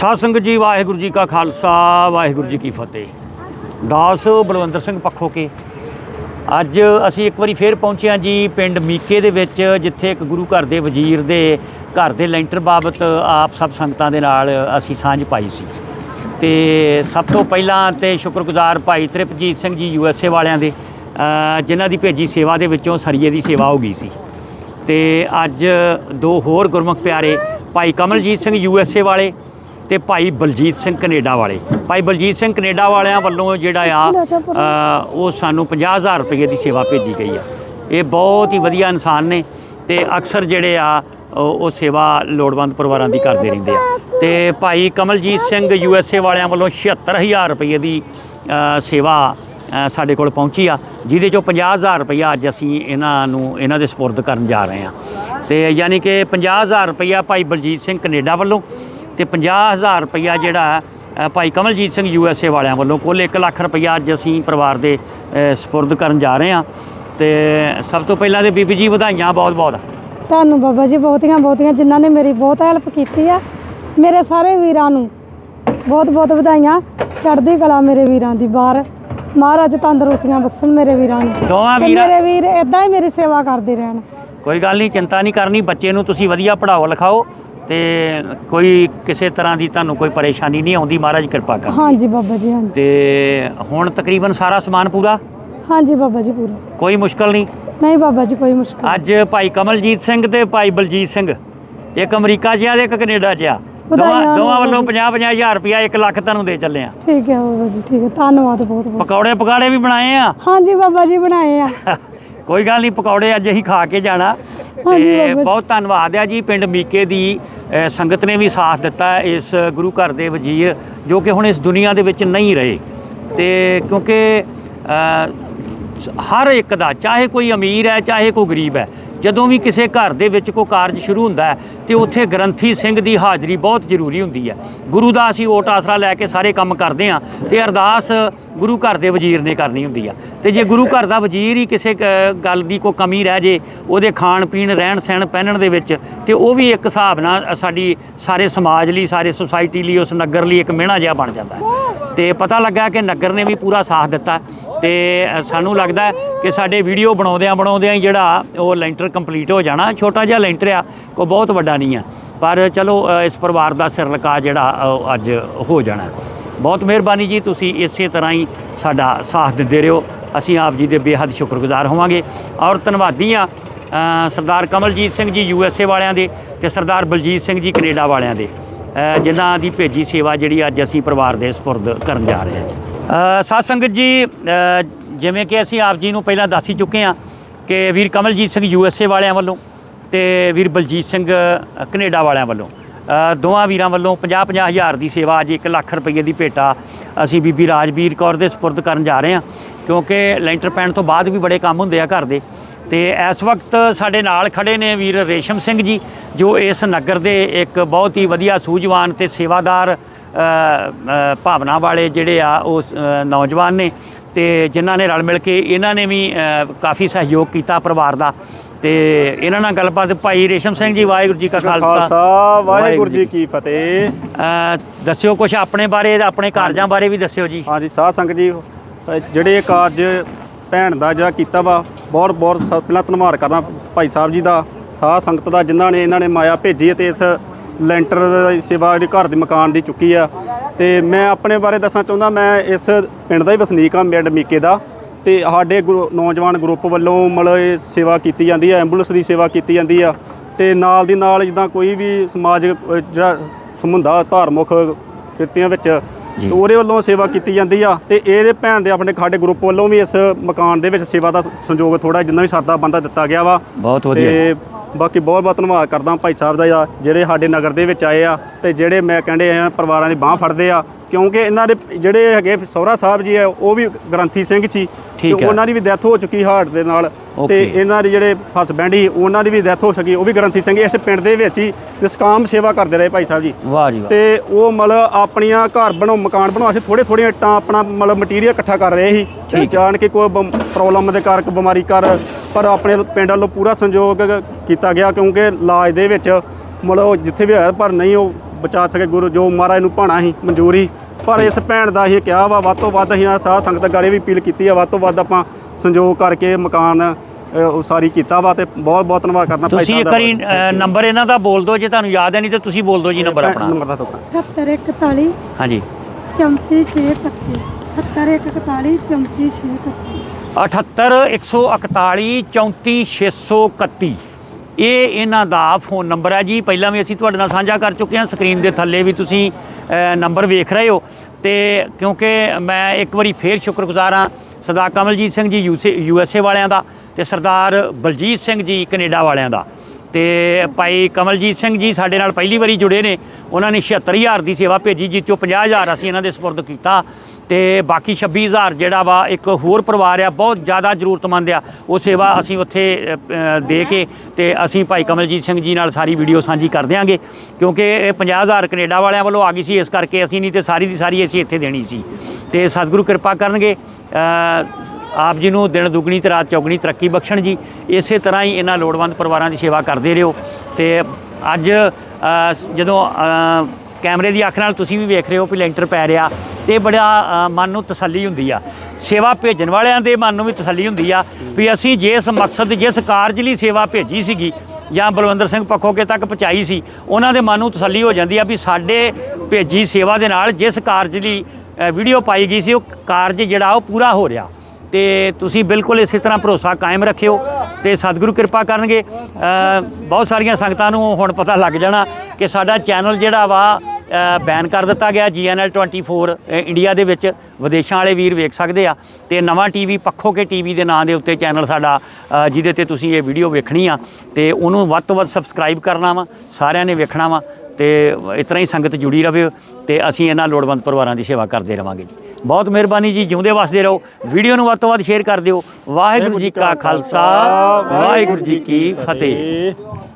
ਸਾਧ ਸੰਗਤ ਜੀ, ਵਾਹਿਗੁਰੂ ਜੀ ਕਾ ਖਾਲਸਾ, ਵਾਹਿਗੁਰੂ ਜੀ ਕੀ ਫਤਿਹ। ਦਾਸ ਬਲਵੰਦਰ ਸਿੰਘ ਪੱਖੋ ਕੇ। ਅੱਜ ਅਸੀਂ ਇੱਕ ਵਾਰੀ ਫੇਰ ਪਹੁੰਚੇ ਹਾਂ ਜੀ ਪਿੰਡ ਮੀਕੇ ਦੇ ਵਿੱਚ, ਜਿੱਥੇ ਇੱਕ ਗੁਰੂ ਘਰ ਦੇ ਵਜ਼ੀਰ ਦੇ ਘਰ ਦੇ ਲੈਂਟਰ ਬਾਬਤ ਆਪ ਸਭ ਸੰਗਤਾਂ ਦੇ ਨਾਲ ਅਸੀਂ ਸਾਂਝ ਪਾਈ ਸੀ। ਤੇ ਸਭ ਤੋਂ ਪਹਿਲਾਂ ਤੇ ਸ਼ੁਕਰਗੁਜ਼ਾਰ ਭਾਈ ਤ੍ਰਿਪਜੀਤ ਸਿੰਘ ਜੀ ਯੂਐਸਏ ਵਾਲਿਆਂ ਦੇ ਜਿਨ੍ਹਾਂ ਦੀ ਭੇਜੀ ਸੇਵਾ ਦੇ ਵਿੱਚੋਂ ਸਰੀਏ ਦੀ ਸੇਵਾ ਹੋ ਗਈ ਸੀ। ਤੇ ਅੱਜ ਦੋ ਹੋਰ ਗੁਰਮੁਖ ਪਿਆਰੇ, ਭਾਈ ਕਮਲਜੀਤ ਸਿੰਘ ਯੂਐਸਏ ਵਾਲੇ ਤੇ ਭਾਈ ਬਲਜੀਤ ਸਿੰਘ ਕੈਨੇਡਾ ਵਾਲੇ। ਭਾਈ ਬਲਜੀਤ ਸਿੰਘ ਕੈਨੇਡਾ ਵਾਲਿਆਂ ਵੱਲੋਂ ਜਿਹੜਾ ਆ ਉਹ ਸਾਨੂੰ 50000 ਰੁਪਏ ਦੀ ਸੇਵਾ ਭੇਜੀ ਗਈ ਆ। ਇਹ ਬਹੁਤ ਹੀ ਵਧੀਆ ਇਨਸਾਨ ਨੇ ਤੇ ਅਕਸਰ ਜਿਹੜੇ ਆ, ਉਹ ਉਹ ਸੇਵਾ ਲੋੜਵੰਦ ਪਰਿਵਾਰਾਂ ਦੀ ਕਰਦੇ ਰਹਿੰਦੇ ਆ। ਤੇ Bhai Kamaljit Singh U S A ਵਾਲਿਆਂ ਵੱਲੋਂ 76000 ਰੁਪਏ ਦੀ ਸੇਵਾ ਸਾਡੇ ਕੋਲ ਪਹੁੰਚੀ ਆ, ਜਿਹਦੇ ਚੋਂ 50000 ਰੁਪਇਆ ਅੱਜ ਅਸੀਂ ਇਹਨਾਂ ਨੂੰ, ਇਹਨਾਂ ਦੇ ਸਪੁਰਦ ਕਰਨ ਜਾ ਰਹੇ ਹਾਂ ਤੇ ਯਾਨੀ ਕਿ 50000 ਰੁਪਇਆ ਭਾਈ ਬਲਜੀਤ ਸਿੰਘ ਕੈਨੇਡਾ ਵੱਲੋਂ ਤੇ 50000 ਰੁਪਇਆ ਜਿਹੜਾ ਭਾਈ ਕਮਲਜੀਤ ਸਿੰਘ ਯੂਐਸਏ ਵਾਲਿਆਂ ਵੱਲੋਂ ਕੁੱਲ 1 ਲੱਖ ਰੁਪਇਆ ਅੱਜ ਅਸੀਂ ਪਰਿਵਾਰ ਦੇ ਸਪੁਰਦ ਕਰਨ ਜਾ ਰਹੇ ਹਾਂ। ਤੇ ਸਭ ਤੋਂ ਪਹਿਲਾਂ ਤੇ ਬੀਬੀ ਜੀ ਵਧਾਈਆਂ ਬਹੁਤ ਬਹੁਤ। ਤੁਹਾਨੂੰ ਬਾਬਾ ਜੀ ਬਹੁਤੀਆਂ ਬਹੁਤੀਆਂ ਜਿਨ੍ਹਾਂ ਨੇ ਮੇਰੀ ਬਹੁਤ ਹੈਲਪ ਕੀਤੀ ਆ ਮੇਰੇ ਸਾਰੇ ਵੀਰਾਂ ਨੂੰ ਬਹੁਤ ਬਹੁਤ ਵਧਾਈਆਂ। ਚੜ੍ਹਦੀ ਕਲਾ ਮੇਰੇ ਵੀਰਾਂ ਦੀ ਬਾਹਰ ਮਹਾਰਾਜ ਤੰਦਰੁਸਤੀਆਂ ਬਖਸ਼ਣ ਮੇਰੇ ਵੀਰਾਂ ਨੂੰ। ਦੋਵਾਂ ਵੀਰਾਂ ਮੇਰੇ ਵੀਰ ਇਦਾਂ ਹੀ ਮੇਰੀ ਸੇਵਾ ਕਰਦੇ ਰਹਿਣ। ਕੋਈ ਗੱਲ ਨਹੀਂ ਚਿੰਤਾ ਨਹੀਂ ਕਰਨੀ ਬੱਚੇ ਨੂੰ ਤੁਸੀਂ ਵਧੀਆ ਪੜਾਓ ਲਿਖਾਓ ਤੇ ਕੋਈ ਕਿਸੇ ਤਰ੍ਹਾਂ ਦੀ ਤੁਹਾਨੂੰ ਕੋਈ ਪਰੇਸ਼ਾਨੀ ਨਹੀਂ ਆਉਂਦੀ ਮਹਾਰਾਜ ਕਿਰਪਾ ਕਰ। ਹਾਂਜੀ ਬਾਬਾ ਜੀ ਹਾਂਜੀ। ਤੇ ਹੁਣ ਤਕਰੀਬਨ ਸਾਰਾ ਸਮਾਨ ਪੂਰਾ? ਹਾਂਜੀ ਬਾਬਾ ਜੀ ਪੂਰਾ। ਕੋਈ ਮੁਸ਼ਕਲ ਨਹੀਂ? ਨਹੀਂ ਬਾਬਾ ਜੀ ਕੋਈ ਮੁਸ਼ਕਲ ਅੱਜ ਭਾਈ ਕਮਲਜੀਤ ਸਿੰਘ ਤੇ ਭਾਈ ਬਲਜੀਤ ਸਿੰਘ ਇੱਕ ਅਮਰੀਕਾ 'ਚ ਆ ਤੇ ਇੱਕ ਕੈਨੇਡਾ 'ਚ ਆ ਵਧਾਈਆਂ ਦੋਵਾਂ ਦੋਵਾਂ ਵੱਲੋਂ ਬਾਬਾ 50 50000 ਰੁਪਇਆ 1 ਲੱਖ ਤੁਹਾਨੂੰ ਦੇ ਚੱਲੇ ਆ। ਠੀਕ ਹੈ ਬਾਬਾ ਜੀ ਠੀਕ ਹੈ। ਧੰਨਵਾਦ ਬਹੁਤ ਬਹੁਤ। ਪਕੌੜੇ ਪਕਾੜੇ ਵੀ ਬਣਾਏ ਆ? ਹਾਂਜੀ ਬਾਬਾ ਜੀ ਬਣਾਏ ਆ। ਕੋਈ ਗੱਲ ਨਹੀਂ ਪਕੌੜੇ ਅੱਜ ਅਸੀਂ ਖਾ ਕੇ ਜਾਣਾ। ਤੇ। ਬਹੁਤ ਧੰਨਵਾਦ ਆ ਜੀ ਪਿੰਡ ਮੀਕੇ ਦੀ ਸੰਗਤ ਨੇ ਵੀ ਸਾਥ ਦਿੱਤਾ ਇਸ ਗੁਰੂ ਘਰ ਦੇ ਵਜ਼ੀਰ ਜੋ ਕਿ ਹੁਣ ਇਸ ਦੁਨੀਆ ਦੇ ਵਿੱਚ ਨਹੀਂ ਰਹੇ ਤੇ ਕਿਉਂਕਿ ਹਰ ਇੱਕ ਦਾ ਚਾਹੇ ਕੋਈ ਅਮੀਰ ਹੈ ਚਾਹੇ ਕੋਈ ਗਰੀਬ ਹੈ ਜਦੋਂ ਵੀ ਕਿਸੇ ਘਰ ਦੇ ਵਿੱਚ ਕੋਈ ਕਾਰਜ ਸ਼ੁਰੂ ਹੁੰਦਾ ਹੈ, ਤੇ ਉੱਥੇ ਗ੍ਰੰਥੀ ਸਿੰਘ ਦੀ ਹਾਜ਼ਰੀ ਬਹੁਤ ਜ਼ਰੂਰੀ ਹੁੰਦੀ ਹੈ। ਗੁਰੂ ਦਾ ਅਸੀਂ ਓਟ ਆਸਰਾ ਲੈ ਕੇ ਸਾਰੇ ਕੰਮ ਕਰਦੇ ਹਾਂ ਤੇ ਅਰਦਾਸ ਗੁਰੂ ਘਰ ਦੇ ਵਜ਼ੀਰ ਨੇ ਕਰਨੀ ਹੁੰਦੀ ਆ। ਤੇ ਜੇ ਗੁਰੂ ਘਰ ਦਾ ਵਜ਼ੀਰ ਹੀ ਕਿਸੇ ਗੱਲ ਦੀ ਕੋਈ ਕਮੀ ਰਹਿ ਜੇ, ਉਹਦੇ ਖਾਣ ਪੀਣ, ਰਹਿਣ ਸਹਿਣ, ਪਹਿਨਣ ਦੇ ਵਿੱਚ, ਤੇ ਉਹ ਵੀ ਇੱਕ ਹਿਸਾਬ ਨਾਲ ਸਾਡੀ ਸਾਰੇ ਸਮਾਜ ਲਈ, ਸਾਰੇ ਸੁਸਾਇਟੀ ਲਈ, ਉਸ ਨਗਰ ਲਈ ਇੱਕ ਮਿਹਣਾ ਜਿਹਾ ਬਣ ਜਾਂਦਾ ਹੈ। ਤੇ ਪਤਾ ਲੱਗਾ ਕਿ ਨਗਰ ਨੇ ਵੀ ਪੂਰਾ ਸਾਥ ਦਿੱਤਾ ਤੇ ਸਾਨੂੰ ਲੱਗਦਾ ਕਿ ਸਾਡੇ ਵੀਡੀਓ ਬਣਾਉਂਦਿਆਂ ਬਣਾਉਂਦਿਆਂ ਹੀ ਜਿਹੜਾ ਉਹ ਲੈਂਟਰ ਕੰਪਲੀਟ ਹੋ ਜਾਣਾ ਛੋਟਾ ਜਿਹਾ ਲੈਂਟਰ ਆ ਕੋਈ ਬਹੁਤ ਵੱਡਾ ਨਹੀਂ ਆ। ਪਰ ਚਲੋ ਇਸ ਪਰਿਵਾਰ ਦਾ ਸਿਰਲਕਾ ਜਿਹੜਾ ਉਹ ਅੱਜ ਹੋ ਜਾਣਾ। ਬਹੁਤ ਮਿਹਰਬਾਨੀ ਜੀ ਤੁਸੀਂ ਇਸੇ ਤਰ੍ਹਾਂ ਹੀ ਸਾਡਾ ਸਾਥ ਦਿੰਦੇ ਰਹੋ। ਅਸੀਂ ਆਪ ਜੀ ਦੇ ਬੇਹੱਦ ਸ਼ੁਕਰਗੁਜ਼ਾਰ ਹੋਵਾਂਗੇ। ਔਰ ਧੰਨਵਾਦੀ ਹਾਂ ਸਰਦਾਰ Kamaljit Singh ji you S A ਵਾਲਿਆਂ ਦੇ ਤੇ ਸਰਦਾਰ ਬਲਜੀਤ ਸਿੰਘ ਜੀ ਕੈਨੇਡਾ ਵਾਲਿਆਂ ਦੇ ਅ, ਜਿਨ੍ਹਾਂ ਦੀ ਭੇਜੀ ਸੇਵਾ ਜਿਹੜੀ ਅੱਜ ਅਸੀਂ ਪਰਿਵਾਰ ਦੇ ਸਪੁਰਦ ਕਰਨ ਜਾ ਰਹੇ ਹਾਂ। ਜੀ ਅ, ਸਾਧ ਸੰਗਤ ਜੀ ਜਿਵੇਂ ਕਿ ਅਸੀਂ ਆਪ ਜੀ ਨੂੰ ਪਹਿਲਾਂ ਦੱਸ ਹੀ ਚੁੱਕੇ ਹਾਂ ਕਿ ਵੀਰ ਕਮਲਜੀਤ ਸਿੰਘ ਯੂਐਸਏ ਵਾਲਿਆਂ ਵੱਲੋਂ ਤੇ ਵੀਰ ਬਲਜੀਤ ਸਿੰਘ ਅ, ਕੈਨੇਡਾ ਵਾਲਿਆਂ ਵੱਲੋਂ। ਅ, ਦੋਵਾਂ ਵੀਰਾਂ ਵੱਲੋਂ 50-50 ਹਜ਼ਾਰ ਦੀ ਸੇਵਾ ਅੱਜ 1 ਲੱਖ ਰੁਪਏ ਦੀ ਭੇਟਾ ਅਸੀਂ ਬੀਬੀ ਰਾਜਵੀਰ ਕੌਰ ਦੇ ਸਪੁਰਦ ਕਰਨ ਜਾ ਰਹੇ ਹਾਂ ਕਿਉਂਕਿ ਲੈਂਟਰ ਪੈਣ ਤੋਂ ਬਾਅਦ ਵੀ ਬੜੇ ਕੰਮ ਹੁੰਦੇ ਆ ਘਰ ਦੇ। ਤੇ ਇਸ ਵਕਤ ਸਾਡੇ ਨਾਲ ਖੜੇ ਨੇ ਵੀਰ ਰੇਸ਼ਮ ਸਿੰਘ ਜੀ ਜੋ ਇਸ ਨਗਰ ਦੇ ਇੱਕ ਬਹੁਤ ਹੀ ਵਧੀਆ ਸੂਝਵਾਨ ਤੇ ਸੇਵਾਦਾਰ ਭਾਵਨਾ ਵਾਲੇ ਜਿਹੜੇ ਆ ਉਹ ਨੌਜਵਾਨ ਨੇ। ਤੇ ਜਿਨ੍ਹਾਂ ਨੇ ਰਲ ਮਿਲ ਕੇ ਇਹਨਾਂ ਨੇ ਵੀ ਕਾਫੀ ਸਹਿਯੋਗ ਕੀਤਾ ਪਰਿਵਾਰ ਦਾ। ਤੇ ਇਹਨਾਂ ਨਾਲ ਗੱਲਬਾਤ ਭਾਈ ਰੇਸ਼ਮ ਸਿੰਘ ਜੀ ਵਾਹਿਗੁਰੂ ਜੀ ਕਾ ਖਾਲਸਾ। ਵਾਹਿਗੁਰੂ ਜੀ ਕੀ ਫਤਿਹ। ਦੱਸਿਓ ਕੁਝ ਆਪਣੇ ਬਾਰੇ ਆਪਣੇ ਕਾਰਜਾਂ ਬਾਰੇ ਵੀ ਦੱਸਿਓ ਜੀ। ਹਾਂਜੀ ਸਾਧ ਸੰਗਤ ਜੀ ਜਿਹੜੇ ਇਹ ਕਾਰਜ ਭੈਣ ਦਾ ਜਿਹੜਾ ਕੀਤਾ ਵਾ ਬਹੁਤ ਬਹੁਤ ਪਹਿਲਾਂ ਧੰਨਵਾਦ ਕਰਦਾ ਭਾਈ ਸਾਹਿਬ ਜੀ ਦਾ ਸਾਧ ਸੰਗਤ ਦਾ ਜਿਨ੍ਹਾਂ ਨੇ ਇਹਨਾਂ ਨੇ ਮਾਇਆ ਭੇਜੀ ਤੇ ਇਸ ਲੈਂਟਰ ਦੀ ਸੇਵਾ ਜਿਹੜੀ ਘਰ ਦੇ ਮਕਾਨ ਦੀ ਚੁੱਕੀ ਆ। ਤੇ ਮੈਂ ਆਪਣੇ ਬਾਰੇ ਦੱਸਣਾ ਚਾਹੁੰਦਾ ਮੈਂ ਇਸ ਪਿੰਡ ਦਾ ਹੀ ਵਸਨੀਕ ਹਾਂ ਪਿੰਡ ਮੀਕੇ ਦਾ। ਤੇ ਸਾਡੇ ਨੌਜਵਾਨ ਗਰੁੱਪ ਵੱਲੋਂ ਮਤਲਬ ਸੇਵਾ ਕੀਤੀ ਜਾਂਦੀ ਹੈ ਐਂਬੂਲੈਂਸ ਦੀ ਸੇਵਾ ਕੀਤੀ ਜਾਂਦੀ ਆ। ਤੇ ਨਾਲ ਦੀ ਨਾਲ ਜਿੱਦਾਂ ਕੋਈ ਵੀ ਸਮਾਜਿਕ ਜਿਹੜਾ ਸਮੁੰਦਾ ਧਾਰਮਿਕ ਕਿਰਤੀਆਂ ਵਿੱਚ। ਤੇ ਉਹਦੇ ਵੱਲੋਂ ਸੇਵਾ ਕੀਤੀ ਜਾਂਦੀ ਆ। ਤੇ ਇਹਦੇ ਭੈਣ ਦੇ ਆਪਣੇ ਸਾਡੇ ਗਰੁੱਪ ਵੱਲੋਂ ਵੀ ਇਸ ਮਕਾਨ ਦੇ ਵਿੱਚ ਸੇਵਾ ਦਾ ਸੰਯੋਗ ਥੋੜਾ ਜਿੰਨਾ ਵੀ ਸਰਦਾ ਬੰਦਾ ਦਿੱਤਾ ਗਿਆ ਵਾ। ਬਹੁਤ ਵਧੀਆ। ਬਾਕੀ ਬਹੁਤ ਬਹੁਤ ਧੰਨਵਾਦ ਕਰਦਾ ਭਾਈ ਸਾਹਿਬ ਦਾ ਆ, ਜਿਹੜੇ ਸਾਡੇ ਨਗਰ ਦੇ ਵਿੱਚ ਆਏ ਆ ਤੇ ਜਿਹੜੇ ਮੈਂ ਕਹਿੰਦੇ ਆ ਪਰਿਵਾਰਾਂ ਦੀ ਬਾਹ ਫੜਦੇ ਆ ਕਿਉਂਕਿ ਇਹਨਾਂ ਦੇ ਜਿਹੜੇ ਹੈਗੇ ਸਹੁਰਾ ਸਾਹਿਬ ਜੀ ਆ ਉਹ ਵੀ ਗ੍ਰੰਥੀ ਸਿੰਘ ਸੀ ਠੀਕ ਤੇ ਹੈ। ਉਹਨਾਂ ਦੀ ਵੀ ਡੈਥ ਹੋ ਚੁੱਕੀ ਹਾਰਟ ਦੇ ਨਾਲ ਤੇ Okay. ਇਹਨਾਂ ਦੇ ਜਿਹੜੇ ਹਸਬੈਂਡ ਸੀ ਉਹਨਾਂ ਦੀ ਵੀ ਡੈਥ ਹੋ ਸਕੀ ਉਹ ਵੀ ਗ੍ਰੰਥੀ ਸਿੰਘ ਇਸ ਪਿੰਡ ਦੇ ਵਿੱਚ ਹੀ ਨਿਸਕਾਮ ਸੇਵਾ ਕਰਦੇ ਰਹੇ ਭਾਈ ਸਾਹਿਬ ਜੀ ਵਾਹ ਜੀ ਵਾਹ ਤੇ ਉਹ ਮਤਲਬ ਆਪਣੀਆਂ ਘਰ ਬਣਾਉ ਮਕਾਨ ਬਣਾਉਣ ਵਾਸਤੇ ਥੋੜੇ ਥੋੜੀਆਂ ਇੱਟਾਂ ਆਪਣਾ ਮਤਲਬ ਮਟੀਰੀਅਲ ਇਕੱਠਾ ਕਰ ਰਹੇ ਸੀ ਤੇ। ਜਾਣ ਕੇ ਕੋਈ ਪ੍ਰੋਬਲਮ ਦੇ ਕਾਰਕ ਬਿਮਾਰੀ ਕਰ ਪਰ ਆਪਣੇ ਪਿੰਡ ਵੱਲੋਂ ਪੂਰਾ ਸੰਯੋਗ ਕੀਤਾ ਗਿਆ ਕਿਉਂਕਿ ਇਲਾਜ ਦੇ ਵਿੱਚ ਮਤਲਬ ਉਹ ਜਿੱਥੇ ਵੀ ਹੋਇਆ ਪਰ ਨਹੀਂ ਉਹ ਬਚਾ ਸਕੇ ਗੁਰੂ ਜੋ ਮਹਾਰਾਜ ਨੂੰ ਭਾਣਾ ਸੀ ਮਨਜ਼ੂਰੀ। ਪਰ ਇਸ ਭੈਣ ਦਾ ਇਹ ਕਿਹਾ ਵਾ ਵੱਧ ਤੋਂ ਵੱਧ ਅਸੀਂ ਸਾਧ ਸੰਗਤ ਗਾੜੀ ਵੀ ਅਪੀਲ ਕੀਤੀ ਆ ਵੱਧ ਤੋਂ ਵੱਧ ਆਪਾਂ ਸੰਯੋਗ ਕਰਕੇ ਮਕਾਨ ਅ, ਉਸਾਰੀ ਕੀਤਾ ਵਾ ਤੇ ਬਹੁਤ ਬਹੁਤ ਧੰਨਵਾਦ ਕਰਨਾ ਭਾਈ ਤੁਸੀਂ ਸਾਹਿਬ ਇੱਕ ਵਾਰੀ ਅ, ਨੰਬਰ ਇਹਨਾਂ ਦਾ ਬੋਲ ਦਿਓ ਜੇ ਤੁਹਾਨੂੰ ਯਾਦ ਹੈ ਨਹੀਂ ਤੇ ਤੁਸੀਂ ਬੋਲ ਦਿਓ ਜੀ ਨੰਬਰ ਆਪਣਾ। ਨੰਬਰ ਦਾ ਤੋਂ 7141 ਹਾਂਜੀ। 34631 7141 34631 78 141 34 631 ਇਹ ਇਹਨਾਂ ਦਾ ਫੋਨ ਨੰਬਰ ਹੈ ਜੀ। ਪਹਿਲਾਂ ਵੀ ਅਸੀਂ ਤੁਹਾਡੇ ਨਾਲ ਸਾਂਝਾ ਕਰ ਚੁੱਕੇ ਹਾਂ। ਸਕਰੀਨ ਦੇ ਥੱਲੇ ਵੀ ਤੁਸੀਂ ਨੰਬਰ ਵੇਖ ਰਹੇ ਹੋ। ਤੇ ਕਿਉਂਕਿ ਮੈਂ ਇੱਕ ਵਾਰੀ ਫੇਰ ਸ਼ੁਕਰਗੁਜ਼ਾਰ ਹਾਂ ਸਰਦਾਰ Kamaljit Singh ji you S A ਵਾਲਿਆਂ ਦਾ ਤੇ ਸਰਦਾਰ ਬਲਜੀਤ ਸਿੰਘ ਜੀ ਕੈਨੇਡਾ ਵਾਲਿਆਂ ਦਾ। ਤੇ ਭਾਈ ਕਮਲਜੀਤ ਸਿੰਘ ਜੀ ਸਾਡੇ ਨਾਲ ਪਹਿਲੀ ਵਾਰੀ ਜੁੜੇ ਨੇ। ਉਹਨਾਂ ਨੇ 76000 ਦੀ ਸੇਵਾ ਭੇਜੀ, ਜਿਸ ਚੋਂ 50000 ਅਸੀਂ ਇਹਨਾਂ ਦੇ ਸਪੁਰਦ ਕੀਤਾ। ਤੇ ਬਾਕੀ 26000 ਜਿਹੜਾ ਵਾ ਇੱਕ ਹੋਰ ਪਰਿਵਾਰ ਆ, ਬਹੁਤ ਜ਼ਿਆਦਾ ਜ਼ਰੂਰਤਮੰਦ ਆ। ਉਹ ਸੇਵਾ ਅਸੀਂ ਉੱਥੇ ਦੇ ਕੇ ਤੇ ਅਸੀਂ ਭਾਈ ਕਮਲਜੀਤ ਸਿੰਘ ਜੀ ਨਾਲ ਸਾਰੀ ਵੀਡੀਓ ਸਾਂਝੀ ਕਰ ਦਿਆਂਗੇ। ਕਿਉਂਕਿ ਇਹ 50000 ਕੈਨੇਡਾ ਵਾਲਿਆਂ ਵੱਲੋਂ ਆ ਗਈ ਸੀ, ਇਸ ਕਰਕੇ ਅਸੀਂ ਨਹੀਂ ਤੇ ਸਾਰੀ ਦੀ ਸਾਰੀ ਅਸੀਂ ਇੱਥੇ ਦੇਣੀ ਸੀ। ਤੇ ਸਤਿਗੁਰੂ ਕਿਰਪਾ ਕਰਨਗੇ। ਆਪ ਜੀ ਨੂੰ ਦਿਨ ਦੁਗਣੀ ਤੇ ਰਾਤ ਚੌਗਣੀ ਤਰੱਕੀ ਬਖਸ਼ਣ ਜੀ। ਇਸੇ ਤਰ੍ਹਾਂ ਹੀ ਇਹਨਾਂ ਲੋੜਵੰਦ ਪਰਿਵਾਰਾਂ ਦੀ ਸੇਵਾ ਕਰਦੇ ਰਹੋ। ਤੇ ਅੱਜ ਜਦੋਂ ਕੈਮਰੇ ਦੀ ਅੱਖ ਨਾਲ ਤੁਸੀਂ ਵੀ ਵੇਖ ਰਹੇ ਹੋ ਵੀ ਲੈਂਟਰ ਪੈ ਰਿਹਾ ਤੇ ਬੜਾ ਮਨ ਨੂੰ ਤਸੱਲੀ ਹੁੰਦੀ ਆ। ਸੇਵਾ ਭੇਜਣ ਵਾਲਿਆਂ ਦੇ ਮਨ ਨੂੰ ਵੀ ਤਸੱਲੀ ਹੁੰਦੀ ਆ ਵੀ ਅਸੀਂ ਜਿਸ ਮਕਸਦ, ਜਿਸ ਕਾਰਜ ਲਈ ਸੇਵਾ ਭੇਜੀ ਸੀਗੀ ਜਾਂ ਬਲਵੰਦਰ ਸਿੰਘ ਪੱਖੋਕੇ ਤੱਕ ਪਹੁੰਚਾਈ ਸੀ, ਉਹਨਾਂ ਦੇ ਮਨ ਨੂੰ ਤਸੱਲੀ ਹੋ ਜਾਂਦੀ ਆ ਵੀ ਸਾਡੇ ਭੇਜੀ ਸੇਵਾ ਦੇ ਨਾਲ ਜਿਸ ਕਾਰਜ ਲਈ ਵੀਡੀਓ ਪਾਈ ਗਈ ਸੀ, ਉਹ ਕਾਰਜ ਜਿਹੜਾ ਉਹ ਪੂਰਾ ਹੋ ਰਿਹਾ। ਤੇ ਤੁਸੀਂ ਬਿਲਕੁਲ ਇਸੇ ਤਰ੍ਹਾਂ ਭਰੋਸਾ ਕਾਇਮ ਰੱਖਿਓ। ਤੇ ਸਤਿਗੁਰੂ ਕਿਰਪਾ ਕਰਨਗੇ। ਬਹੁਤ ਸਾਰੀਆਂ ਸੰਗਤਾਂ ਨੂੰ ਹੁਣ ਪਤਾ ਲੱਗ ਜਾਣਾ ਕਿ ਸਾਡਾ ਚੈਨਲ ਜਿਹੜਾ ਵਾ ਬੈਨ ਕਰ ਦਿੱਤਾ ਗਿਆ ਜੀਐਨਐਲ 24 ਅ, ਇੰਡੀਆ ਦੇ ਵਿੱਚ। ਵਿਦੇਸ਼ਾਂ ਵਾਲੇ ਵੀਰ ਵੇਖ ਸਕਦੇ ਆ। ਤੇ ਨਵਾਂ ਟੀਵੀ ਪੱਖੋ ਕੇ ਟੀਵੀ ਦੇ ਨਾਂ ਦੇ ਉੱਤੇ ਚੈਨਲ ਸਾਡਾ ਜਿਹਦੇ ਤੇ ਤੁਸੀਂ ਇਹ ਵੀਡੀਓ ਵੇਖਣੀ ਆ। ਤੇ ਉਹਨੂੰ ਵੱਧ ਤੋਂ ਵੱਧ ਸਬਸਕ੍ਰਾਈਬ ਕਰਨਾ ਵਾ ਸਾਰਿਆਂ ਨੇ ਵੇਖਣਾ ਵਾ। ਤੇ ਇਸ ਤਰ੍ਹਾਂ ਹੀ ਸੰਗਤ ਜੁੜੀ ਰਵੇ ਤੇ ਅਸੀਂ ਇਹਨਾਂ ਲੋੜਵੰਦ ਪਰਿਵਾਰਾਂ ਦੀ ਸੇਵਾ ਕਰਦੇ ਰਵਾਂਗੇ ਜੀ। ਬਹੁਤ ਮਿਹਰਬਾਨੀ ਜੀ ਜਿਉਂਦੇ ਵਸਦੇ ਰਹੋ। ਵੀਡੀਓ ਨੂੰ ਵੱਧ ਤੋਂ ਵੱਧ ਸ਼ੇਅਰ ਕਰ ਦਿਓ। ਵਾਹਿਗੁਰੂ ਜੀ ਕਾ ਖਾਲਸਾ ਵਾਹਿਗੁਰੂ ਜੀ ਕੀ ਫਤਿਹ।